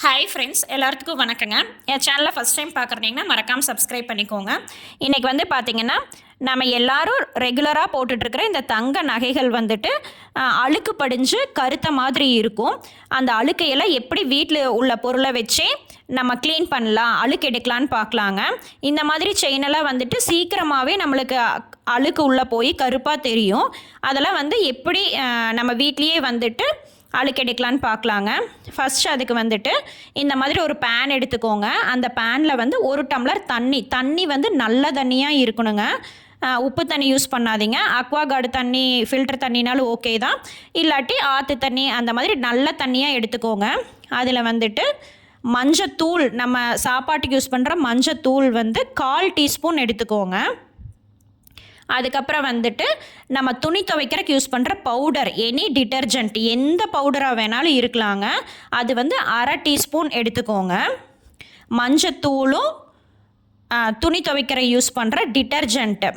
Hi friends எல்லாத்துக்கும் வணக்கங்க. என் சேனலை ஃபஸ்ட் டைம் பார்க்குறீங்கன்னா மறக்காமல் சப்ஸ்கிரைப் பண்ணிக்கோங்க. இன்றைக்கி வந்து பார்த்திங்கன்னா நம்ம எல்லாரும் ரெகுலராக போட்டுட்ருக்கிற இந்த தங்க நகைகள் வந்துட்டு அழுக்கு படிஞ்சு கருத்த மாதிரி இருக்கும். அந்த அழுக்கையெல்லாம் எப்படி வீட்டில் உள்ள பொருளை வச்சே நம்ம க்ளீன் பண்ணலாம் அழுக்கு எடுக்கலான்னு பார்க்கலாங்க இந்த மாதிரி செயினெல்லாம் வந்துட்டு சீக்கிரமாகவே நம்மளுக்கு அழுக்கு உள்ளே போய் கருப்பாக தெரியும். அதெல்லாம் வந்து எப்படி நம்ம வீட்லேயே வந்துட்டு அழுக்கெடுக்கலான்னு பார்க்கலாங்க. ஃபஸ்ட்டு அதுக்கு வந்துட்டு இந்த மாதிரி ஒரு பேன் எடுத்துக்கோங்க. அந்த பேனில் வந்து ஒரு டம்ளர் தண்ணி. தண்ணி வந்து நல்ல தண்ணியாக இருக்கணுங்க. உப்பு தண்ணி யூஸ் பண்ணாதீங்க. அக்வாகார்டு தண்ணி ஃபில்டர் தண்ணினாலும் ஓகே தான். இல்லாட்டி ஆற்று தண்ணி அந்த மாதிரி நல்ல தண்ணியாக எடுத்துக்கோங்க. அதில் வந்துட்டு மஞ்சத்தூள் நம்ம சாப்பாட்டுக்கு யூஸ் பண்ணுற மஞ்சத்தூள் வந்து கால் டீஸ்பூன் எடுத்துக்கோங்க. அதுக்கப்புறம் வந்துட்டு நம்ம துணி துவைக்கிறதுக்கு யூஸ் பண்ணுற பவுடர் எனி டிட்டர்ஜென்ட் எந்த பவுடராக வேணாலும் இருக்கலாங்க. அது வந்து அரை டீஸ்பூன் எடுத்துக்கோங்க. மஞ்சத்தூளும் துணி துவைக்கிற யூஸ் பண்ணுற டிட்டர்ஜென்ட்டு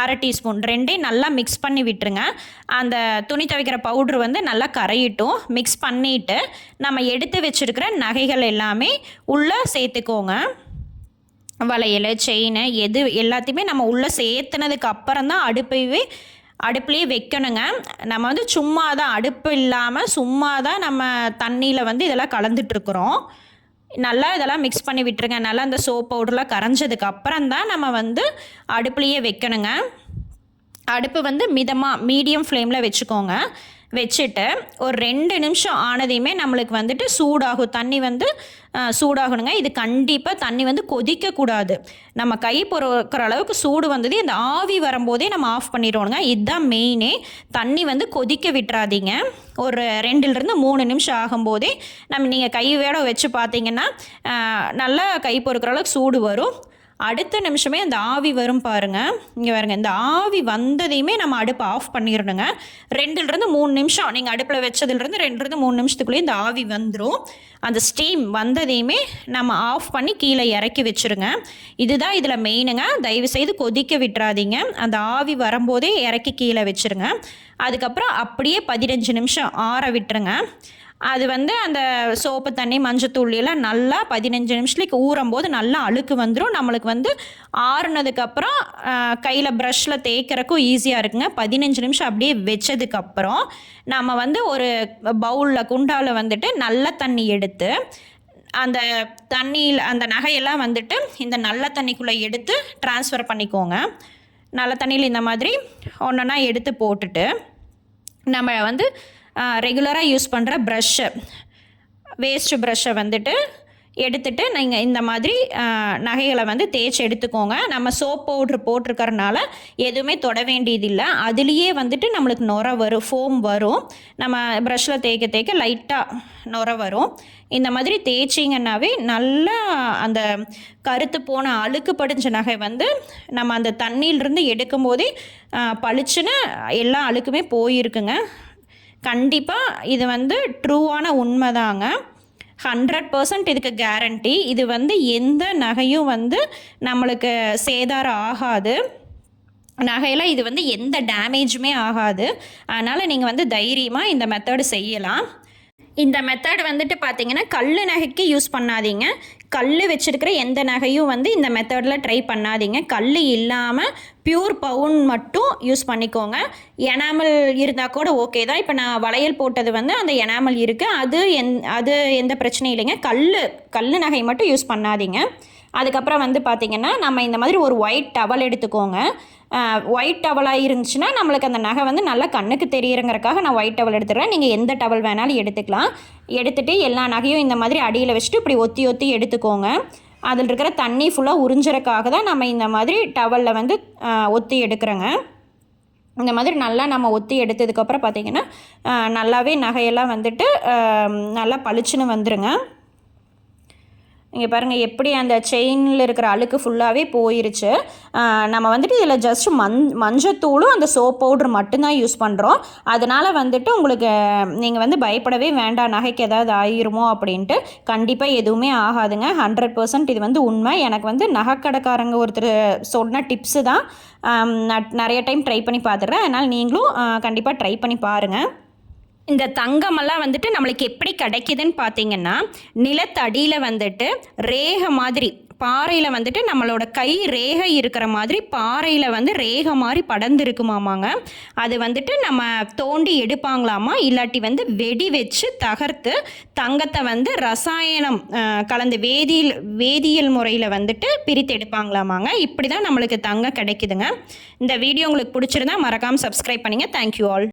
அரை டீஸ்பூன் ரெண்டையும் நல்லா மிக்ஸ் பண்ணி விட்டுருங்க. அந்த துணி துவைக்கிற பவுட்ரு வந்து நல்லா கரையிட்டும். மிக்ஸ் பண்ணிவிட்டு நம்ம எடுத்து வச்சுருக்கிற நகைகள் எல்லாமே உள்ளே சேர்த்துக்கோங்க. வளையல் செயின் எது எல்லாத்தையுமே நம்ம உள்ளே சேர்த்துனதுக்கு அப்புறம் தான் அடுப்பையே அடுப்புலேயே வைக்கணுங்க. நம்ம வந்து சும்மா தான் அடுப்பு இல்லாமல் சும்மா தான் நம்ம தண்ணியில் வந்து இதெல்லாம் கலந்துட்டுருக்குறோம். நல்லா இதெல்லாம் மிக்ஸ் பண்ணி விட்டுருங்க. நல்லா அந்த சோப் பவுடர்லாம் கரைஞ்சதுக்கு அப்புறம் தான் நம்ம வந்து அடுப்புலேயே வைக்கணுங்க. அடுப்பு வந்து மிதமாக மீடியம் ஃப்ளேமில் வச்சுக்கோங்க. வச்சுட்டு ஒரு ரெண்டு நிமிஷம் ஆனதையுமே நம்மளுக்கு வந்துட்டு சூடாகும். தண்ணி வந்து சூடாகணுங்க. இது கண்டிப்பாக தண்ணி வந்து கொதிக்கக்கூடாது. நம்ம கை பொறுக்கிற அளவுக்கு சூடு வந்தது இந்த ஆவி வரும்போதே நம்ம ஆஃப் பண்ணிடுவோங்க. இதுதான் மெயினே. தண்ணி வந்து கொதிக்க விட்டுறாதீங்க. ஒரு ரெண்டுலேருந்து மூணு நிமிஷம் ஆகும்போதே நம்ம நீங்கள் கை வேட வச்சு பார்த்தீங்கன்னா நல்லா கை பொறுக்கிற அளவுக்கு சூடு வரும். அடுத்த நிமிஷமே அந்த ஆவி வரும் பாருங்க. இங்கே பாருங்க இந்த ஆவி வந்ததையுமே நம்ம அடுப்பை ஆஃப் பண்ணிடணுங்க ரெண்டுலேருந்து மூணு நிமிஷம் நீங்கள் அடுப்பில் வச்சதுலேருந்து ரெண்டுலேருந்து மூணு நிமிஷத்துக்குள்ளேயே இந்த ஆவி வந்துடும் அந்த ஸ்டீம் வந்ததையுமே நம்ம ஆஃப் பண்ணி கீழே இறக்கி வச்சுருங்க. இதுதான் இதில் மெயினுங்க. தயவு செய்து கொதிக்க விட்டுறாதீங்க. அந்த ஆவி வரும்போதே இறக்கி கீழே வச்சுருங்க. அதுக்கப்புறம் அப்படியே பதினஞ்சு நிமிஷம் ஆற விட்டுருங்க. அது வந்து அந்த சோப்பு தண்ணி மஞ்சத்தூள் எல்லாம் நல்லா பதினஞ்சு நிமிஷத்துக்கு ஊறும் போது நல்லா அழுக்கு வந்துடும் நம்மளுக்கு வந்து ஆறுனதுக்கப்புறம் கையில் ப்ரஷ்ஷில் தேய்க்கிறக்கும் ஈஸியாக இருக்குங்க. பதினஞ்சு நிமிஷம் அப்படியே வச்சதுக்கப்புறம் நம்ம வந்து ஒரு பவுலில் குண்டாவில் வந்துட்டு நல்ல தண்ணி எடுத்து அந்த தண்ணியில் அந்த நகையெல்லாம் வந்துட்டு இந்த நல்ல தண்ணிக்குள்ளே எடுத்து ட்ரான்ஸ்ஃபர் பண்ணிக்கோங்க. நல்ல தண்ணியில் இந்த மாதிரி ஒன்றா எடுத்து போட்டுட்டு நம்ம வந்து ரெகுலராக யூஸ் பண்ணுற ப்ரஷ்ஷு வேஸ்ட்டு ப்ரஷ்ஷை வந்துட்டு எடுத்துட்டு நீங்கள் இந்த மாதிரி நகைகளை வந்து தேய்ச்சி எடுத்துக்கோங்க. நம்ம சோப் பவுட்ரு போட்டிருக்கறனால எதுவுமே தொட வேண்டியதில்லை. அதுலேயே வந்துட்டு நம்மளுக்கு நுர வரும் ஃபோம் வரும். நம்ம ப்ரஷ்ஷில் தேய்க்க தேய்க்க லைட்டாக நுர வரும். இந்த மாதிரி தேய்ச்சிங்கன்னாவே நல்லா அந்த கருத்து போன அழுக்கு படிஞ்ச நகை வந்து நம்ம அந்த தண்ணியிலிருந்து எடுக்கும் போதே பளிச்சுன்னு எல்லா அழுக்குமே போயிருக்குங்க. கண்டிப்பாக இது வந்து ட்ரூவான உண்மைதாங்க. ஹண்ட்ரட் பர்சன்ட் இதுக்கு கேரண்டி இது வந்து எந்த நகையும் வந்து நம்மளுக்கு சேதாரம் ஆகாது. நகையில் இது வந்து எந்த டேமேஜுமே ஆகாது. அதனால் நீங்கள் வந்து தைரியமாக இந்த மெத்தடு செய்யலாம். இந்த மெத்தட் வந்துட்டு பார்த்தீங்கன்னா கல் நகைக்கு யூஸ் பண்ணாதீங்க. கல் வச்சுருக்கிற எந்த நகையும் வந்து இந்த மெத்தடில் ட்ரை பண்ணாதீங்க. கல் இல்லாமல் பியூர் பவுன் மட்டும் யூஸ் பண்ணிக்கோங்க. எனாமல் இருந்தால் கூட ஓகே தான். இப்போ நான் வளையல் போட்டது வந்து அந்த எனாமல் இருக்குது அது எந் அது எந்த பிரச்சனையும் இல்லைங்க. கல் கல் நகை மட்டும் யூஸ் பண்ணாதீங்க. அதுக்கப்புறம் வந்து பார்த்திங்கன்னா நம்ம இந்த மாதிரி ஒரு ஒயிட் டவல் எடுத்துக்கோங்க. ஒயிட் டவலாக இருந்துச்சுன்னா நம்மளுக்கு அந்த நகை வந்து நல்லா கண்ணுக்கு தெரியுறங்கிறக்காக நான் ஒயிட் டவல் எடுத்துக்கிறேன் நீங்கள் எந்த டவல் வேணாலும் எடுத்துக்கலாம். எடுத்துகிட்டு எல்லா நகையும் இந்த மாதிரி அடியில் வச்சுட்டு இப்படி ஒத்தி ஒத்தி எடுத்துக்கோங்க. அதில் இருக்கிற தண்ணி ஃபுல்லாக உறிஞ்சறக்காக தான் நம்ம இந்த மாதிரி டவலில் வந்து ஒத்தி எடுக்கிறோங்க. இந்த மாதிரி நல்லா நம்ம ஒத்தி எடுத்ததுக்கப்புறம் பார்த்திங்கன்னா நல்லாவே நகையெல்லாம் வந்துட்டு நல்லா பளிச்சுன்னு வந்துடுங்க இங்கே பாருங்கள் எப்படி அந்த செயினில் இருக்கிற அழுக்கு ஃபுல்லாகவே போயிருச்சு. நம்ம வந்துட்டு இதில் ஜஸ்ட் மஞ் மஞ்சத்தூளும் அந்த சோப் பவுட்ரு மட்டும்தான் யூஸ் பண்ணுறோம் அதனால் வந்துட்டு உங்களுக்கு நீங்கள் வந்து பயப்படவே வேண்டாம். நகைக்கு ஏதாவது ஆயிருமோ அப்படின்ட்டு கண்டிப்பாக எதுவுமே ஆகாதுங்க. ஹண்ட்ரட் பர்சன்ட் இது வந்து உண்மை. எனக்கு வந்து நகைக்கடைக்காரங்க ஒருத்தர் சொன்ன டிப்ஸு தான். நான் நிறைய டைம் ட்ரை பண்ணி பார்த்துட்றேன். அதனால் நீங்களும் கண்டிப்பாக ட்ரை பண்ணி பாருங்கள் இந்த தங்கமெல்லாம் வந்துட்டு நம்மளுக்கு எப்படி கிடைக்குதுன்னு பார்த்தீங்கன்னா நிலத்தடியில் வந்துட்டு ரேகை மாதிரி பாறையில் வந்துட்டு நம்மளோட கை ரேகை இருக்கிற மாதிரி பாறையில் வந்து ரேகை மாதிரி படர்ந்து இருக்குமாமாங்க அது வந்துட்டு நம்ம தோண்டி எடுப்பாங்களாமா? இல்லாட்டி வந்து வெடி வச்சு தகர்த்து தங்கத்தை வந்து ரசாயனம் கலந்து வேதியியல் வேதியியல் முறையில் வந்துட்டு பிரித்து எடுப்பாங்களாமாங்க. இப்படி தான் நம்மளுக்கு தங்கம் கிடைக்குதுங்க. இந்த வீடியோ உங்களுக்கு பிடிச்சிருந்தா மறக்காமல் சப்ஸ்கிரைப் பண்ணுங்கள் தேங்க்யூ ஆல்